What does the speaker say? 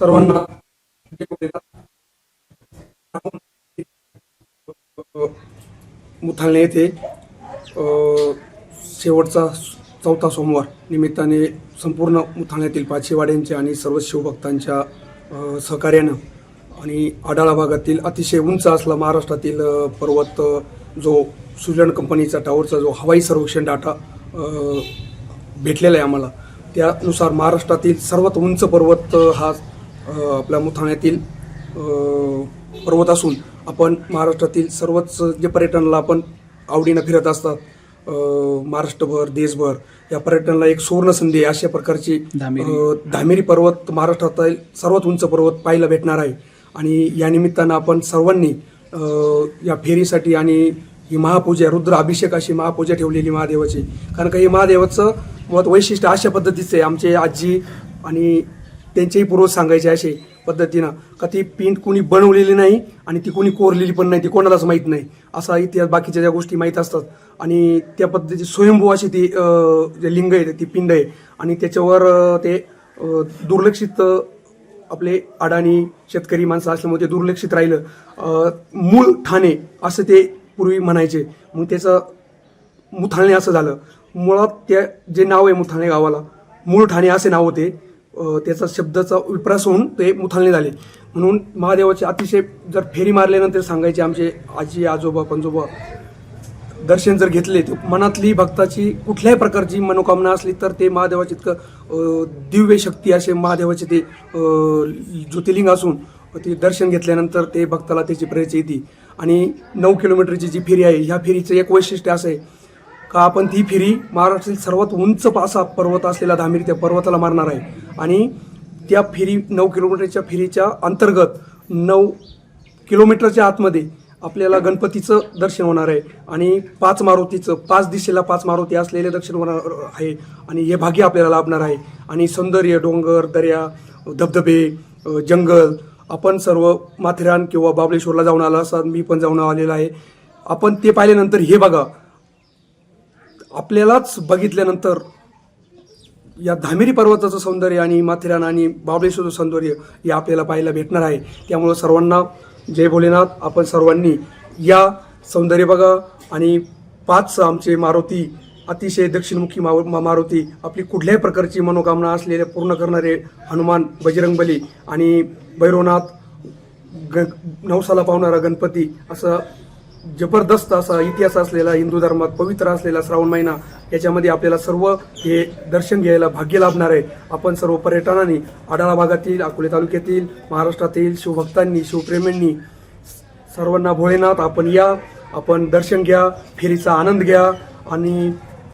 सर्वांना मुथाळणे येथे शेवटचा चौथा सोमवार निमित्ताने संपूर्ण मुथाण्यातील पाचशेवाड्यांच्या आणि सर्व शिवभक्तांच्या सहकार्यानं आणि आडाळा भागातील अतिशय उंच असला महाराष्ट्रातील पर्वत जो सुजन कंपनीचा टावरचा जो हवाई सर्वेक्षण डाटा भेटलेला आहे आम्हाला. त्यानुसार महाराष्ट्रातील सर्वात उंच पर्वत हा आपल्या मुथाण्यातील पर्वत असून आपण महाराष्ट्रातील सर्वच जे पर्यटनाला आपण आवडीनं फिरत असतात महाराष्ट्रभर देशभर या पर्यटनाला एक सुवर्ण संधी आहे. अशा प्रकारची धामिरी. पर्वत महाराष्ट्रातील सर्वात उंच पर्वत पाहायला भेटणार आहे. आणि या निमित्तानं आपण सर्वांनी या फेरीसाठी आणि ही महापूजा रुद्र अभिषेक अशी महापूजा ठेवलेली महादेवाची. कारण का हे महादेवाचं मुळात वैशिष्ट्य अशा पद्धतीचं आहे. आमचे आजी आणि त्यांचेही पूर्वज सांगायचे असे पद्धतीनं का ती पेंट कुणी बनवलेली नाही आणि ती कुणी कोरलेली पण नाही ती कोणालाच माहीत नाही. असा इतिहास बाकीच्या ज्या गोष्टी माहीत असतात. आणि त्या पद्धतीची स्वयंभू अशी ती जे लिंग आहे ती पिंड आहे. आणि त्याच्यावर ते दुर्लक्षित आपले अडाणी शेतकरी माणसं असल्यामुळे ते दुर्लक्षित राहिलं. मूळ ठाणे असं ते पूर्वी म्हणायचे. मग त्याचं मुथाळणे असं झालं. मुळात त्या जे नाव आहे मुथाळणे गावाला मूळ ठाणे असे नाव होते. त्याचा शब्दाचा विप्रास होऊन ते मुथाळणे झाले. म्हणून महादेवाचे अतिशय जर फेरी मारल्यानंतर सांगायचे आमचे आजी आजोबा पंजोबा दर्शन जर घेतले तर मनातली भक्ताची कुठल्याही प्रकारची मनोकामना असली तर ते महादेवाचे इतकं दिव्य शक्ती असे महादेवाचे ते ज्योतिर्लिंग असून ते दर्शन घेतल्यानंतर ते भक्ताला त्याची प्रेरची येते. आणि नऊ किलोमीटरची जी फेरी आहे ह्या फेरीचं एक वैशिष्ट्य असं आहे का आपण ती फेरी महाराष्ट्रातील सर्वात उंच पासा पर्वत असलेला धामिरी त्या पर्वताला मारणार आहे. आणि त्या फेरी नऊ किलोमीटरच्या फेरीच्या अंतर्गत नऊ किलोमीटरच्या आतमध्ये आपल्याला गणपतीचं दर्शन होणार आहे. आणि पाच मारुतीचं पाच दिशेला पाच मारुती असलेले दर्शन होणार आहे. आणि हे भाग्य आपल्याला लाभणार आहे. आणि सौंदर्य डोंगर दर्या धबधबे जंगल आपण सर्व माथेरान किंवा बाबलेश्वरला जाऊन आला असा मी पण जाऊन आलेला आहे. आपण ते पाहिल्यानंतर हे बघा आपल्यालाच बघितल्यानंतर या धामेरी पर्वताचं सौंदर्य आणि माथेरान आणि बाबळेश्वरचं सौंदर्य हे आपल्याला पाहायला भेटणार आहे. त्यामुळं सर्वांना जय भोलेनाथ. आपण सर्वांनी या सौंदर्य बघा आणि पाच आमचे मारुती अतिशय दक्षिणमुखी माव मा- मारुती आपली कुठल्याही प्रकारची मनोकामना असलेले पूर्ण करणारे हनुमान बजरंगबली आणि भैरवनाथ ग नवसाला पावणारा गणपती असं जबरदस्त असा इतिहास असलेला हिंदू धर्मात पवित्र असलेला श्रावण महिना याच्यामध्ये आपल्याला सर्व हे दर्शन घ्यायला भाग्य लाभणार आहे. आपण सर्व पर्यटनांनी आडाळा भागातील अकोले तालुक्यातील महाराष्ट्रातील शिवभक्तांनी शिवप्रेमींनी सर्वांना भोळेनाथ आपण या आपण दर्शन घ्या फेरीचा आनंद घ्या आणि